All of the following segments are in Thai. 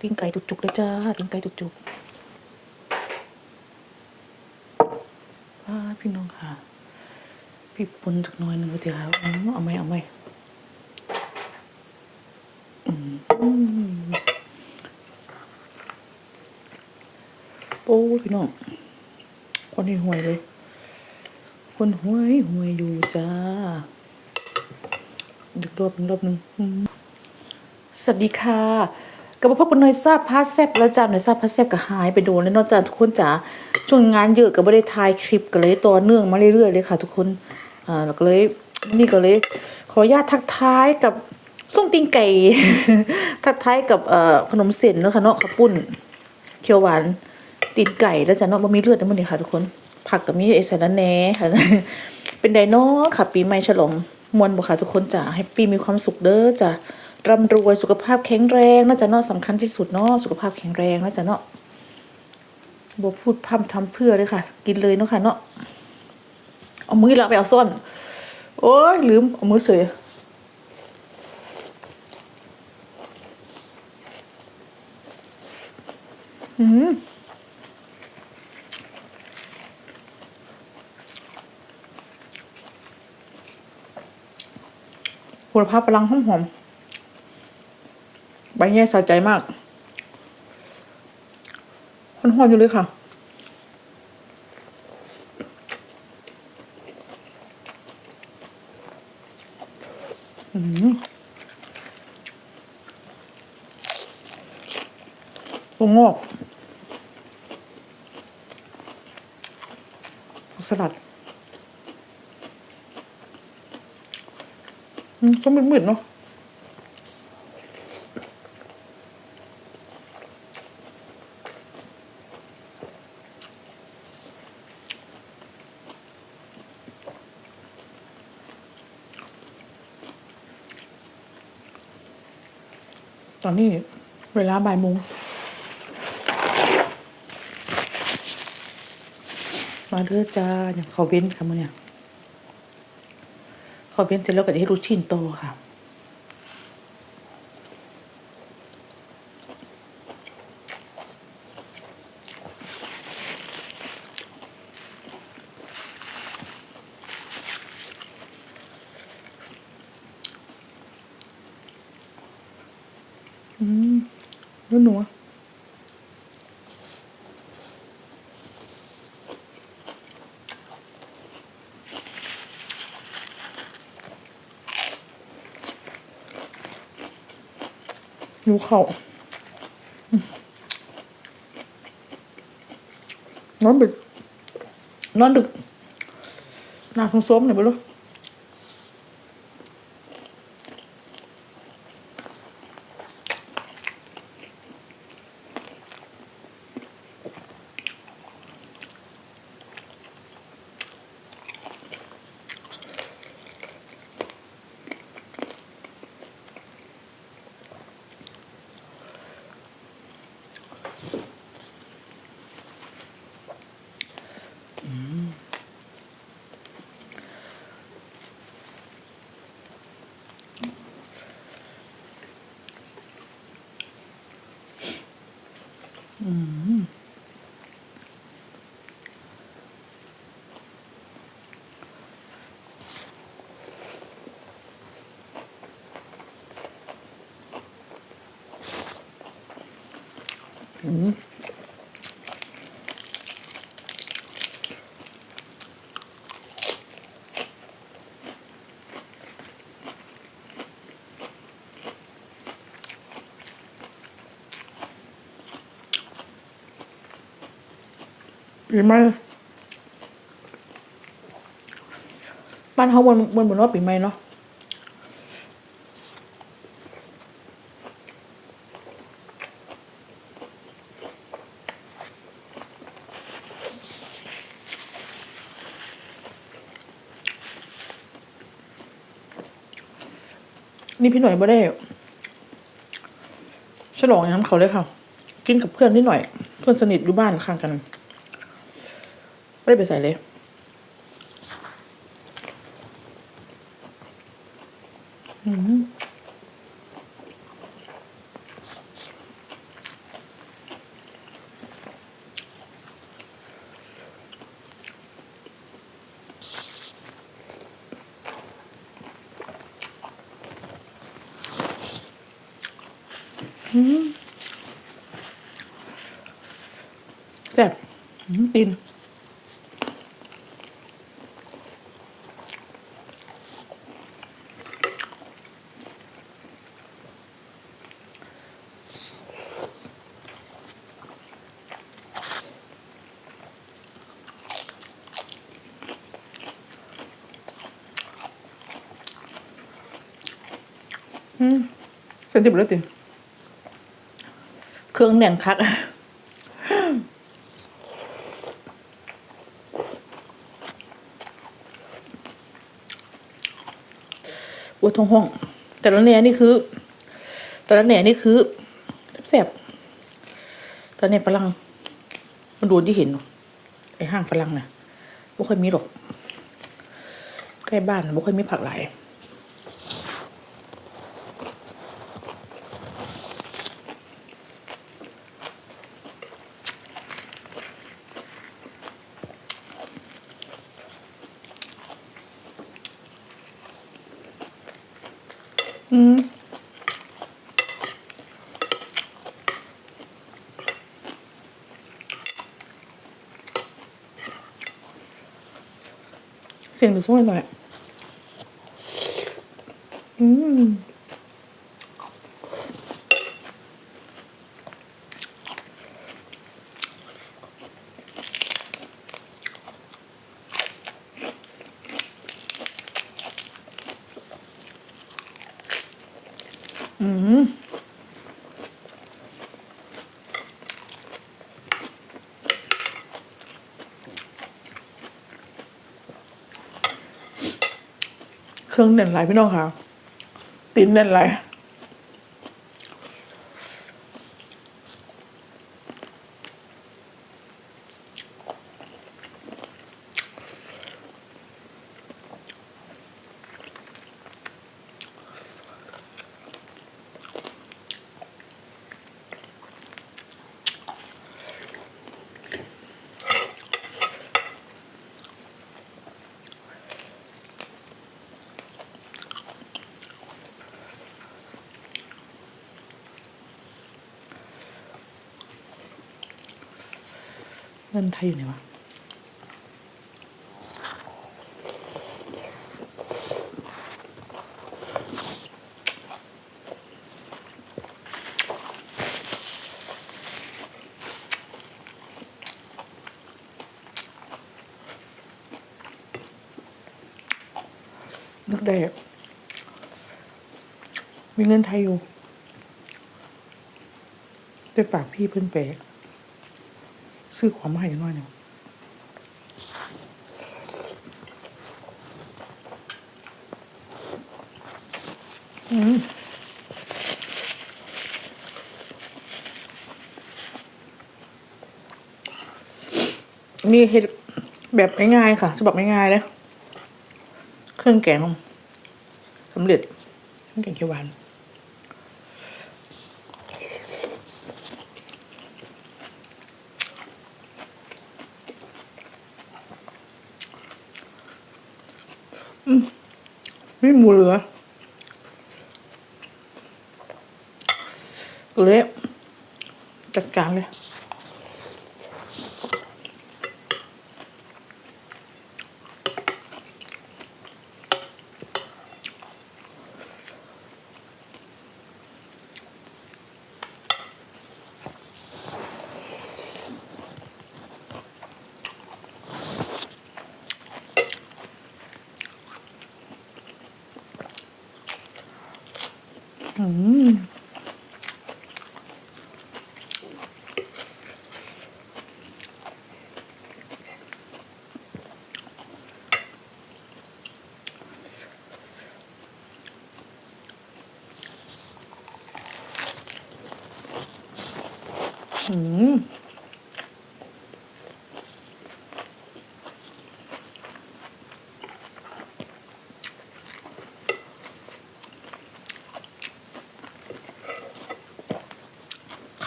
ตีนไก่จุกๆเลยจ้าตีนไก่จุกๆว้าพี่น้องค่ะ พี่ปนสักน่อยหนึ่งก็เถอะค่ะเอาไหมเอาไหมโอ้พี่น้อง คนห่วยเลย คนห่วยห่วยอยู่จ้าดึกรอบหนึ่งรอบหนึ่ง สวัสดีค่ะกลับมาพบกันหน่อยทราบพาร์ทแซบแล้วจ้าหน่อยทราบพาร์ทแซบก็หายไปโดนแล้วนอกจากทุกคนจ๋าช่วงงานเยอะก็ไม่ได้ถ่ายคลิปก็เลยต่อเนื่องมาเรื่อยๆเลยค่ะ ทุกคนอ่าแล้วก็เลยนี่ก็เลย ขออนุญาตทักทายกับส้มตีนไก่ ทักทายกับเอ่อขนมเส้นเนาะค่ะเนาะข้าวปุ้นเขียวหวานตีนไก่แล้วจ้ะเนาะบะมีเลือดนะมันนี่ค่ะ ทุกคนผักกับมีไอสารแน่ค่ะเป็นไดโน่ค่ะ ปีใหม่ฉลองมวลบ่ค่ะทุกคนจ้ะให้ปีมีความสุขเด้อจ้ะ ร่ำรวยสุขภาพแข็งแรงนะจ๊ะเนาะสำคัญที่สุดเนาะสุขภาพแข็งแรงนะจ๊ะเนาะบพูดพร่ำทำเพื่อเลยค่ะ กินเลยเนาะค่ะเนาะเอามือละไปเอาซ่อน โอ้ยลืมเอามือเสยอืมโหระพาพพลังหอมหอม ใบแย่สะใจมากหอนๆอยู่เลยค่ะ อืมงอกสลัดอืมก็มืดๆเนาะ ตอนนี้เวลาบ่ายโมงมาเด้อจ้าอย่างเขาเว้นค่ะมื่อเนี่ยเขาเว้นเสร็จแล้วก็จะให้รูชิ้นโตค่ะ แล้วหนูอะหนูเข่าอืมนอนดึกนอนดึกหนาส้มๆหน่อยไปลูก 嗯 ปีใหม่บ้านเขาบนบนบนว่าปีใหม่เนาะนี่พี่หน่อยไม่ได้ฉลองอย่างนั้นเขาเลยค่ะ กินกับเพื่อนนิดหน่อย เพื่อนสนิทอยู่บ้านข้างกัน ไม่ได้ไปใส่เลยอืมแซ่บติน เส้นที่บุรตินเครื่องแน่นคักวัวทองห้อง แต่ละแหน่นี่คือ แต่ละแหน่นี่คือแซ่บแต่เนี่ยฝรั่งมันดูที่เห็น ไอ้ห้างฝรั่งน่ะไม่ค่อยมีหรอก ใกล้บ้านไม่ค่อยมีผักหลาย อืมเสียงดูสวยหน่อยอืม รื่องแน่นไหลพี่น้องค่ะตีนแน่นไหล เงินไทยอยู่ไหนวะนึกได้มีเงินไทยอยู่แต่ปากพี่เพิ่นแปลก ซื้อความมาให้หน่อยหนึ่งอืมนี่เห็ดแบบง่ายๆค่ะจะบอกง่ายๆนะเครื่องแกงสำเร็จเครื่องแกงเขียวหวาน ไม่หมูเหลือก็เลยจัดการเลย อืม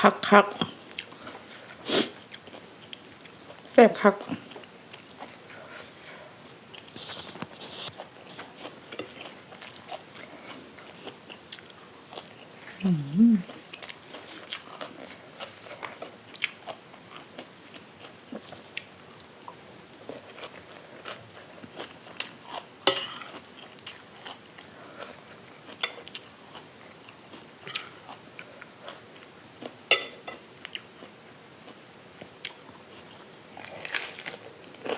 คักคักแซ่บคักอืม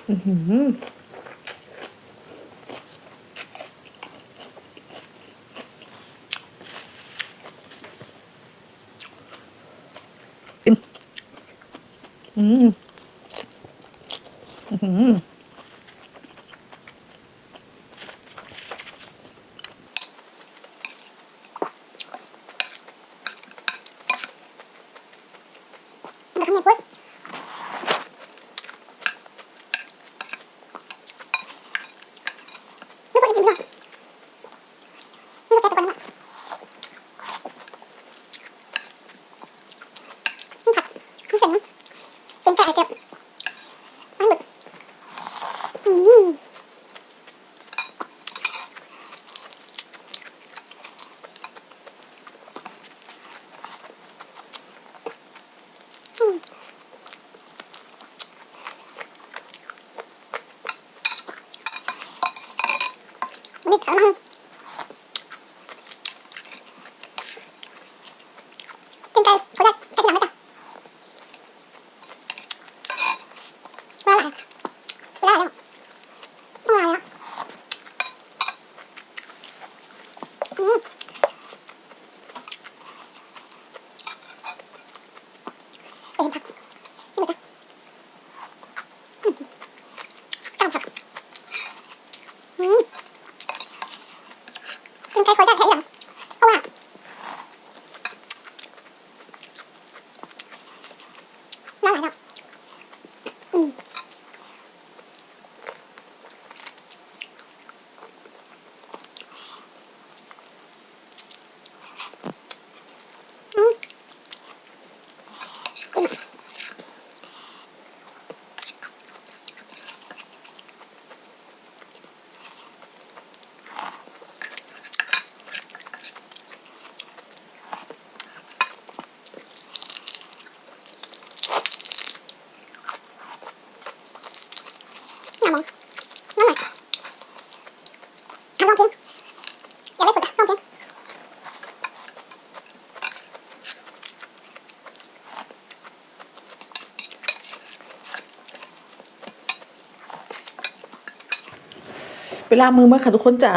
อื้อหืออืม อืมอื้อหือมันก็ข้างในพุทธรู้สึกอิ่มๆเนาะรู้สึกแปลกๆก่อนนะนี่ผัดข้าวเส้นเนาะเป็นไก่เจียวมันหมึกอืมนี่สารมังกินไก่เขาได้ใช้ทีหลังนะจ๊ะ ว่าอะไรว่าอะไรว่าอะไรอืมไปเห็นผักนี่มันจะกล้ามผักอืม กินไก่ขอได้แค่อย่างเพราะว่าน่าหลายเนาะอืมอืมกินอะน้ำมองน้ำหน่อยทำลองกินอย่าเล่นสุดอะลองกิน เว ลามือมาค่ะทุกคนจ๋า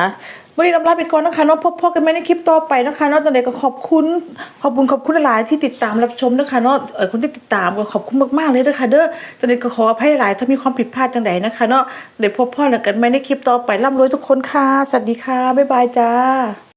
วันนี้ลำลาไปก่อนนะคะเนาะพบพ่อกันไหมในคลิปต่อไปนะคะเนาะตอนเด็ก็ขอบคุณ ขอบคุณขอบคุณหลายที่ติดตามรับชมนะคะเนาะเออคนที่ติดตามก็ขอบคุณมากๆเลยนะคะเด้อตอนนี้ก็ขออภัยหลายถ้ามีความผิดพลาดจังใดนะคะเนาะเดี๋ยวพบพ่อกันไหมในคลิปต่อไปร่ำรวยทุกคนค่ะสวัสดีค่ะบ๊ายบายจ้า